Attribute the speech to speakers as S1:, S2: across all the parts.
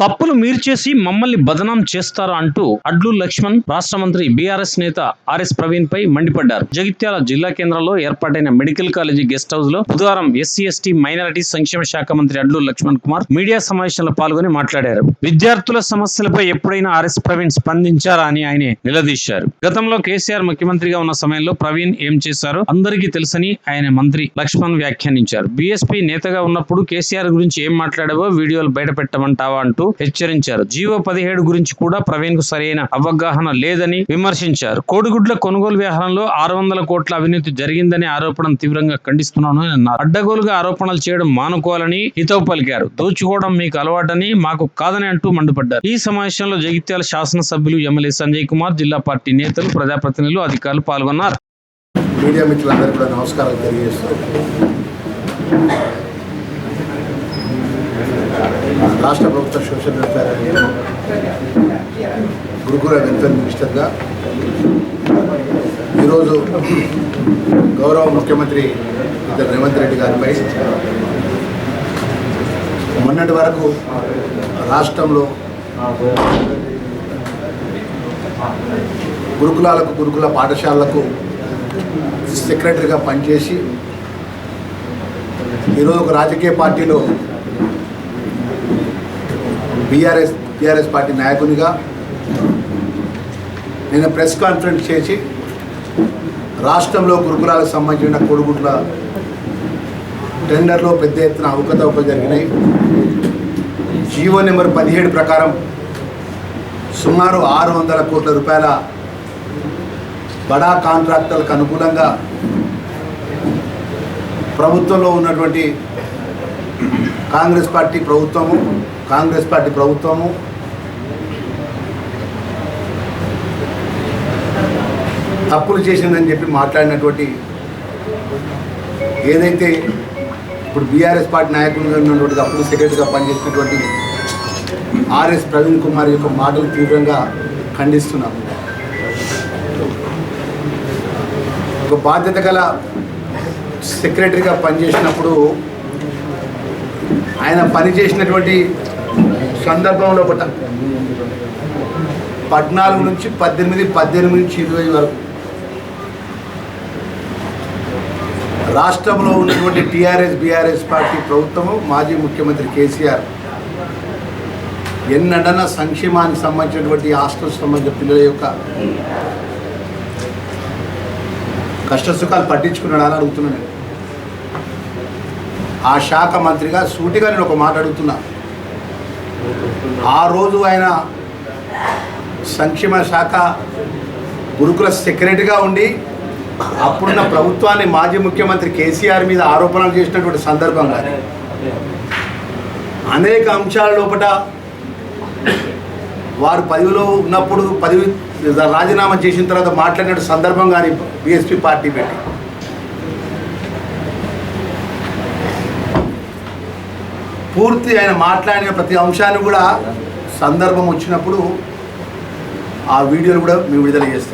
S1: తప్పులు మీరు చేసి మమ్మల్ని బదనాం చేస్తారా అంటూ అడ్లు లక్ష్మణ్ రాష్ట్ర మంత్రి బీఆర్ఎస్ నేత ఆర్ఎస్ ప్రవీణ్ పై మండిపడ్డారు. జగిత్యాల జిల్లా కేంద్రంలో ఏర్పాటైన మెడికల్ కాలేజీ గెస్ట్ హౌస్లో బుధవారం ఎస్సీ ఎస్టీ మైనారిటీ సంక్షేమ శాఖ మంత్రి అడ్లు లక్ష్మణ్ కుమార్ మీడియా సమావేశంలో పాల్గొని మాట్లాడారు. విద్యార్థుల సమస్యలపై ఎప్పుడైనా ఆర్ఎస్ ప్రవీణ్ స్పందించారా అని ఆయన నిలదీశారు. గతంలో కేసీఆర్ ముఖ్యమంత్రిగా ఉన్న సమయంలో ప్రవీణ్ ఏం చేశారో అందరికీ తెలుసని ఆయన మంత్రి లక్ష్మణ్ వ్యాఖ్యానించారు. బీఎస్పీ నేతగా ఉన్నప్పుడు కేసీఆర్ గురించి ఏం మాట్లాడావో వీడియోలు బయట పెట్టమంటావా అంటూ హెచ్చరించారు. జీవో పదిహేడు గురించి కూడా ప్రవీణ్కు సరైన అవగాహన లేదని విమర్శించారు. కోడిగుడ్ల కొనుగోలు వ్యవహారంలో ఆరు వందల కోట్ల అవినీతి జరిగిందని ఆరోపణను తీవ్రంగా ఖండిస్తున్నాను అన్నారు. అడ్డగోలుగా ఆరోపణలు చేయడం మానుకోవాలని హితవు పలికారు. దోచుకోవడం మీకు అలవాటని మాకు కాదని అంటూ మండిపడ్డారు. ఈ సమావేశంలో జగిత్యాల శాసనసభ్యులు ఎమ్మెల్యే సంజయ్ కుమార్ జిల్లా పార్టీ నేతలు ప్రజాప్రతినిధులు అధికారులు పాల్గొన్నారు.
S2: మీడియా మిత్రులందరికీ కూడా నమస్కారాలు తెలియజేస్తూ రాష్ట్ర ప్రభుత్వ సోషల్ వెల్ఫేర్ గురుకుల వెల్ఫేర్ మినిస్టర్గా ఈరోజు గౌరవ ముఖ్యమంత్రి ఇద్దరు రేవంత్ రెడ్డి గారిపై మొన్నటి వరకు రాష్ట్రంలో గురుకులాలకు గురుకుల పాఠశాలలకు సెక్రటరీగా పనిచేసి ఈరోజు ఒక రాజకీయ పార్టీలో బీఆర్ఎస్ బీఆర్ఎస్ పార్టీ నాయకునిగా నేను ప్రెస్ కాన్ఫరెన్స్ చేసి రాష్ట్రంలో గురుకులాలకు సంబంధించిన కొడుగుట్ల టెండర్లో పెద్ద ఎత్తున అవకతవకలు జరిగినాయి. జీవో నెంబర్ పదిహేడు ప్రకారం సుమారు ఆరు వందల కోట్ల రూపాయల బడా కాంట్రాక్టర్లకు అనుకూలంగా ప్రభుత్వంలో ఉన్నటువంటి కాంగ్రెస్ పార్టీ ప్రభుత్వము కాంగ్రెస్ పార్టీ ప్రభుత్వము. తప్పులు చేసిందని చెప్పి మాట్లాడినటువంటి ఏదైతే ఇప్పుడు బీఆర్ఎస్ పార్టీ నాయకులుగా ఉన్నటువంటి అప్పుడు సెక్రటరీగా పనిచేసినటువంటి ఆర్ఎస్ ప్రవీణ్ కుమార్ యొక్క మాటలు తీవ్రంగా ఖండిస్తున్నాము ఒక బాధ్యత గల సెక్రటరీగా పనిచేసినప్పుడు ఆయన పనిచేసినటువంటి సందర్భంలో ఒకట పద్నాలుగు నుంచి పద్దెనిమిది పద్దెనిమిది నుంచి ఇరవై వరకు రాష్ట్రంలో ఉన్నటువంటి టీఆర్ఎస్ బీఆర్ఎస్ పార్టీ ప్రభుత్వము మాజీ ముఖ్యమంత్రి కేసీఆర్ ఎన్నడన సంక్షేమానికి సంబంధించినటువంటి హాస్టల్ సంబంధించిన పిల్లల యొక్క కష్టసుఖాలు పట్టించుకున్నాడు అని అడుగుతున్నాను ఆ శాఖ మంత్రిగా సూటిగా నేను ఒక మాట అడుగుతున్నాను ఆ రోజు ఆయన సంక్షేమ శాఖ గురుకుల సెక్రటరీగా ఉండి అప్పుడున్న ప్రభుత్వాన్ని మాజీ ముఖ్యమంత్రి కేసీఆర్ మీద ఆరోపణలు చేసినటువంటి సందర్భంగా అనేక అంశాల లోపల వారు పదవిలో ఉన్నప్పుడు పదవి రాజీనామా చేసిన తర్వాత మాట్లాడిన సందర్భం కానీ బీఎస్పీ పార్టీ పెట్టి. పూర్తి ఆయన మాట్లాడిన ప్రతి అంశాన్ని కూడా సందర్భం వచ్చినప్పుడు ఆ వీడియోలు కూడా మేము విడుదల చేస్తాం.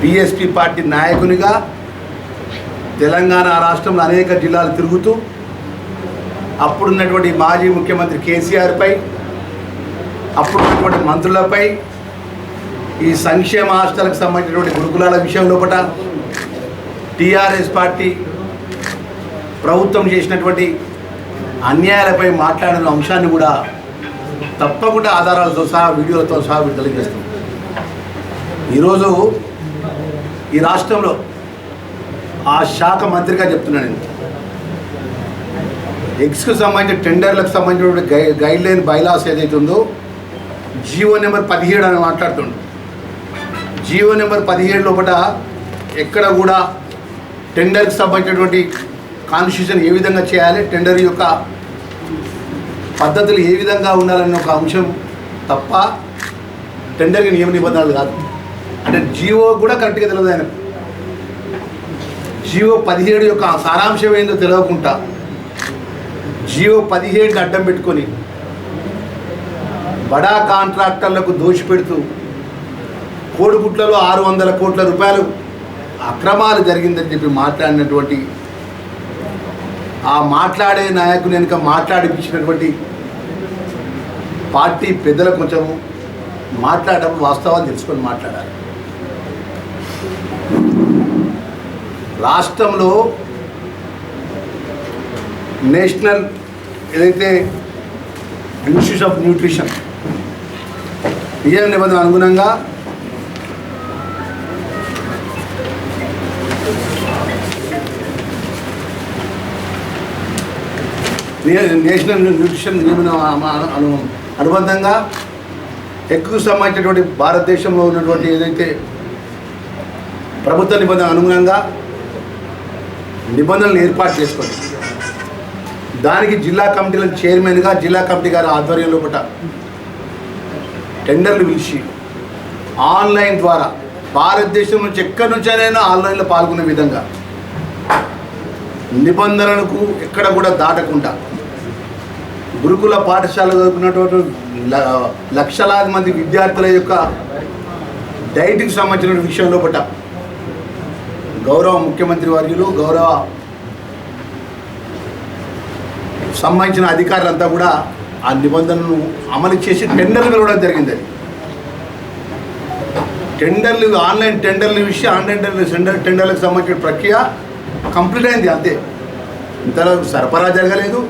S2: బీఎస్పీ పార్టీ నాయకునిగా తెలంగాణ రాష్ట్రంలో అనేక జిల్లాలు తిరుగుతూ అప్పుడున్నటువంటి మాజీ ముఖ్యమంత్రి కేసీఆర్పై అప్పుడున్నటువంటి మంత్రులపై ఈ సంక్షేమ హాస్టల్కి సంబంధించినటువంటి గురుకులాల విషయం లోపల టీఆర్ఎస్ పార్టీ ప్రభుత్వం చేసినటువంటి అన్యాయాలపై మాట్లాడిన అంశాన్ని కూడా తప్పకుండా ఆధారాలతో సహా వీడియోలతో సహా విడుదల చేస్తాం ఈరోజు ఈ రాష్ట్రంలో ఆ శాఖ మంత్రిగా చెప్తున్నాను నేను. సంబంధించిన టెండర్లకు సంబంధించినటువంటి గై గైడ్ లైన్ బైలాస్ ఏదైతే ఉందో జీవో నెంబర్ పదిహేడు అని మాట్లాడుతుండు. జీవో నెంబర్ పదిహేడు లోపల ఎక్కడ కూడా టెండర్కి సంబంధించినటువంటి కాన్స్టిట్యూషన్ ఏ విధంగా చేయాలి టెండర్ యొక్క పద్ధతులు ఏ విధంగా ఉండాలన్న ఒక అంశం తప్ప టెండర్కి నియమ నిబంధనలు కాదు. అంటే జియో కూడా కరెక్ట్గా తెలియదు ఆయన జియో పదిహేడు యొక్క సారాంశం ఏందో తెలియకుండా జియో పదిహేడుని అడ్డం పెట్టుకొని బడా కాంట్రాక్టర్లకు దోషి పెడుతూ కోడిగుట్లలో ఆరు వందల కోట్ల రూపాయలు అక్రమాలు జరిగిందని చెప్పి మాట్లాడినటువంటి ఆ మాట్లాడే నాయకుని వెనుక మాట్లాడిపించినటువంటి పార్టీ పెద్దలు కొంచెం మాట్లాడటం వాస్తవాలు తెలుసుకొని మాట్లాడాలి. రాష్ట్రంలో నేషనల్ ఏదైతే ఇన్స్టిట్యూట్ ఆఫ్ న్యూట్రిషన్ నియమ నిబంధన అనుగుణంగా నేషనల్ న్యూట్రిషన్ నియమన అను- అనుబంధంగా ఎక్కువ సంబంధించినటువంటి భారతదేశంలో ఉన్నటువంటి ఏదైతే ప్రభుత్వ నిబంధన అనుగుణంగా నిబంధనలు ఏర్పాటు చేసుకోండి దానికి జిల్లా కమిటీల చైర్మన్గా జిల్లా కమిటీ గారి ఆధ్వర్యంలో పట టెండర్లు పిలిచి ఆన్లైన్ ద్వారా భారతదేశం నుంచి ఎక్కడి నుంచైనా ఆన్లైన్లో పాల్గొనే విధంగా నిబంధనలకు ఎక్కడ కూడా దాటకుండా గురుకుల పాఠశాల చదువుకున్నటువంటి లక్షలాది మంది విద్యార్థుల యొక్క డైట్కి సంబంధించిన విషయంలో పట్ట గౌరవ ముఖ్యమంత్రి వర్యులు గౌరవ సంబంధించిన అధికారులంతా కూడా ఆ నిబంధనను అమలు చేసి టెండర్లు పిలవడం జరిగింది. అది టెండర్లు ఆన్లైన్ టెండర్ల విషయం ఆన్లైన్ టెండర్లు టెండర్ టెండర్లకు సంబంధించిన ప్రక్రియ కంప్లీట్ అయింది అంతే. ఇంతవరకు సరఫరా జరగలేదు.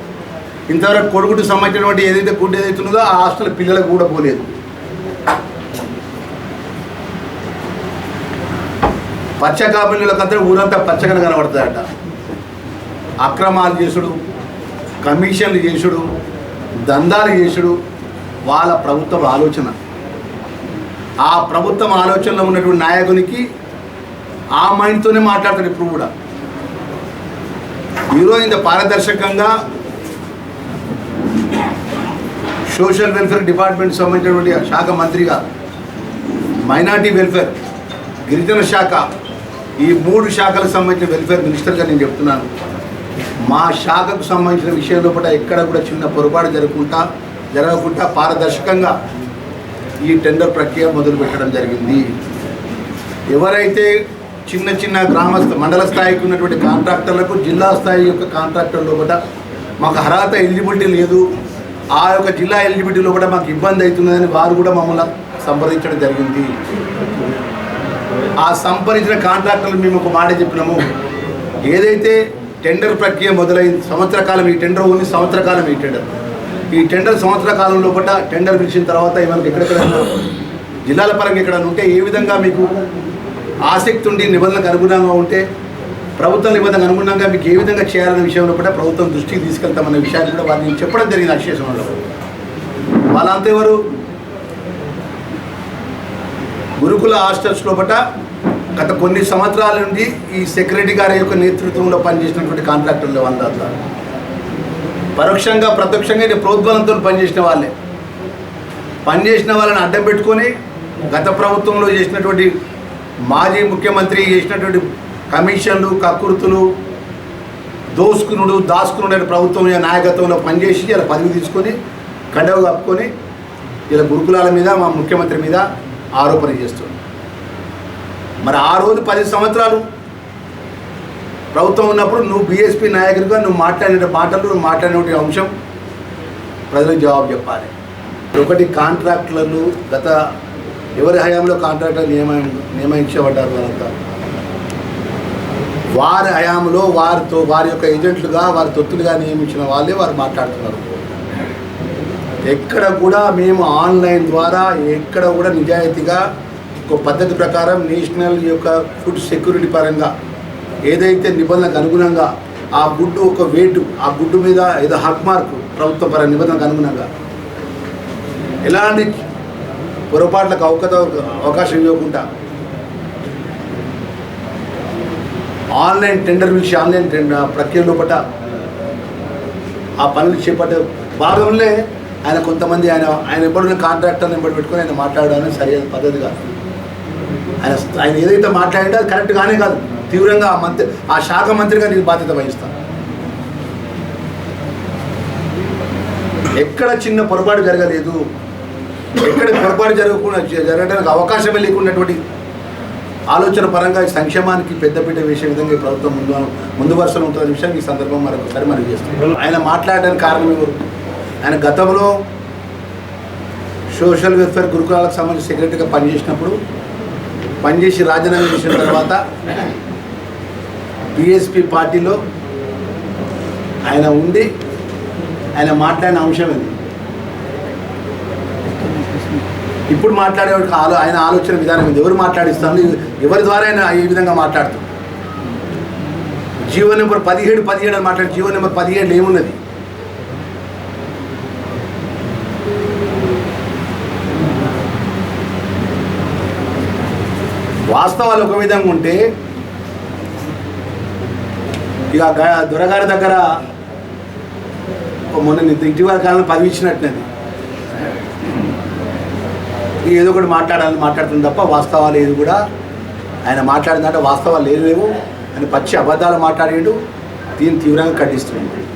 S2: ఇంతవరకు కొడుకుకు సంబంధించినటువంటి ఏదైతే గుడ్డు ఏదైతే ఉన్నదో ఆ హాస్టల్ పిల్లలకు కూడా పోలేదు. పచ్చ కాబిళ్ళకి అందరూ ఊరంతా పచ్చగా కనబడుతుందట అక్రమాలు చేసుడు కమిషన్లు చేసుడు దందాలు చేసుడు వాళ్ళ ప్రభుత్వం ఆలోచన. ఆ ప్రభుత్వం ఆలోచనలో ఉన్నటువంటి నాయకునికి ఆ మైండ్తోనే మాట్లాడతాడు ఇప్పుడు కూడా. ఈరోజు ఇంత పారదర్శకంగా సోషల్ వెల్ఫేర్ డిపార్ట్మెంట్ సంబంధించినటువంటి శాఖ మంత్రిగా మైనార్టీ వెల్ఫేర్ గిరిజన శాఖ ఈ మూడు శాఖలకు సంబంధించిన వెల్ఫేర్ మినిస్టర్గా నేను చెప్తున్నాను. మా శాఖకు సంబంధించిన విషయంలో కూడా ఎక్కడ కూడా చిన్న పొరపాటు జరగకుండా జరగకుండా పారదర్శకంగా ఈ టెండర్ ప్రక్రియ మొదలుపెట్టడం జరిగింది. ఎవరైతే చిన్న చిన్న గ్రామస్థ మండల స్థాయికి ఉన్నటువంటి కాంట్రాక్టర్లకు జిల్లా స్థాయి యొక్క కాంట్రాక్టర్లో కూడా మాకు అర్హత ఎలిజిబిలిటీ లేదు. ఆ యొక్క జిల్లా ఎలిజిబిలిటీలో కూడా మాకు ఇబ్బంది అవుతుందని వారు కూడా మమ్మల్ని సంప్రదించడం జరిగింది. ఆ సంప్రదించిన కాంట్రాక్టర్లు మేము ఒక మాట చెప్పినాము. ఏదైతే టెండర్ ప్రక్రియ మొదలైంది సంవత్సర కాలం ఈ టెండర్ ఉంది సంవత్సర కాలం ఈ టెండర్. ఈ టెండర్ సంవత్సర కాలం లోపల టెండర్ పిలిచిన తర్వాత మనకి ఎక్కడెక్కడ జిల్లాల పరంగా ఎక్కడ ఉంటే ఏ విధంగా మీకు ఆసక్తి ఉండి నిబంధనలకు అనుగుణంగా ఉంటే ప్రభుత్వం నిబంధనకు అనుగుణంగా మీకు ఏ విధంగా చేయాలనే విషయంలో కూడా ప్రభుత్వం దృష్టికి తీసుకెళ్తామన్న విషయాన్ని కూడా వారిని చెప్పడం జరిగింది అక్షేషంలో వాళ్ళంతా ఎవరు? గురుకుల హాస్టల్స్ లోపల గత కొన్ని సంవత్సరాల నుండి ఈ సెక్రటరీ గారి యొక్క నేతృత్వంలో పనిచేసినటువంటి కాంట్రాక్టర్లు వాళ్ళంతా పరోక్షంగా ప్రత్యక్షంగా ఇది ప్రోద్బలంతో పనిచేసిన వాళ్ళే. పనిచేసిన వాళ్ళని అడ్డం పెట్టుకొని గత ప్రభుత్వంలో చేసినటువంటి మాజీ ముఖ్యమంత్రి చేసినటువంటి కమిషన్లు కక్కుర్తులు దోసుకునుడు దాసుకునుడు ప్రభుత్వం నాయకత్వంలో పనిచేసి ఇలా పదవి తీసుకొని కండవ కప్పుకొని ఇలా గురుకులాల మీద మా ముఖ్యమంత్రి మీద ఆరోపణ చేస్తుంది మరి ఆ రోజు పది సంవత్సరాలు ప్రభుత్వం ఉన్నప్పుడు నువ్వు బీఎస్పీ నాయకుడిగా నువ్వు మాట్లాడిన మాటలు నువ్వు మాట్లాడిన అంశం ప్రజలకు జవాబు చెప్పాలి. ఒకటి కాంట్రాక్టర్లు గత ఎవరి హయాంలో కాంట్రాక్టర్ నియమ నియమించబడ్డారు వారంతా వారి హయాంలో వారితో వారి యొక్క ఏజెంట్లుగా వారి తొత్తులుగా నియమించిన వాళ్ళే వారు మాట్లాడుతున్నారు. ఎక్కడ కూడా మేము ఆన్లైన్ ద్వారా ఎక్కడ కూడా నిజాయితీగా ఒక పద్ధతి ప్రకారం నేషనల్ యొక్క ఫుడ్ సెక్యూరిటీ పరంగా ఏదైతే నిబంధనకు అనుగుణంగా ఆ గుడ్డు ఒక వేటు ఆ గుడ్డు మీద ఏదో హక్ మార్క్ ప్రభుత్వ పర నిబంధనకు అనుగుణంగా. ఎలాంటి పొరపాట్లకు అవకత అవకాశం ఇవ్వకుండా. ఆన్లైన్ టెండర్ పిలిచి ఆన్లైన్ టెండర్ ప్రక్రియ లోపల ఆ పనులు చేపట్టే భాగంలో ఆయన కొంతమంది ఆయన ఆయన ఎప్పుడున్న కాంట్రాక్టర్ని ఎప్పుడు పెట్టుకొని ఆయన మాట్లాడడానికి సరైన పద్ధతి కాదు. ఆయన ఆయన ఏదైతే మాట్లాడిందో అది కరెక్ట్ కానే కాదు. తీవ్రంగా ఆ మంత్రి ఆ శాఖ మంత్రిగా నేను బాధ్యత వహిస్తాను. ఎక్కడ చిన్న పొరపాటు జరగలేదు ఎక్కడ పొరపాటు జరగకుండా జరగడానికి అవకాశమే లేకున్నటువంటి ఆలోచన పరంగా ఈ సంక్షేమానికి పెద్దపీట వేసే విధంగా ఈ ప్రభుత్వం ముందు ముందు వరుసలో ఉంటున్న విషయం ఈ సందర్భం మరొకసారి మనం చేస్తున్నాం. ఆయన మాట్లాడడానికి కారణం ఎవరు? ఆయన గతంలో సోషల్ వెల్ఫేర్ గురుకులాలకు సంబంధించి సెక్రటరీగా పనిచేసినప్పుడు పనిచేసి రాజీనామా చేసిన తర్వాత బీఎస్పీ పార్టీలో ఆయన ఉండి ఆయన మాట్లాడిన అంశం ఏంది? ఇప్పుడు మాట్లాడేవాడికి ఆలో ఆయన ఆలోచన విధానం ఇది ఎవరు మాట్లాడిస్తాను ఎవరి ద్వారా ఆయన ఈ విధంగా మాట్లాడుతూ? జీవో నెంబర్ పదిహేడు పదిహేడు అని మాట్లాడి జీవో నెంబర్ పదిహేడు ఏమున్నది? వాస్తవాలు ఒక విధంగా ఉంటే ఇక దొరగారి దగ్గర మొన్న ఇటీవల కాలం పదవి ఇచ్చినట్టునది ఏదో ఒకటి మాట్లాడాలని మాట్లాడుతుంది తప్ప వాస్తవాలు ఏది కూడా ఆయన మాట్లాడిందంటే వాస్తవాలు లేవు లేవు ఆయన పచ్చి అబద్ధాలు మాట్లాడేడు. దీన్ని తీవ్రంగా ఖండిస్తున్నాడు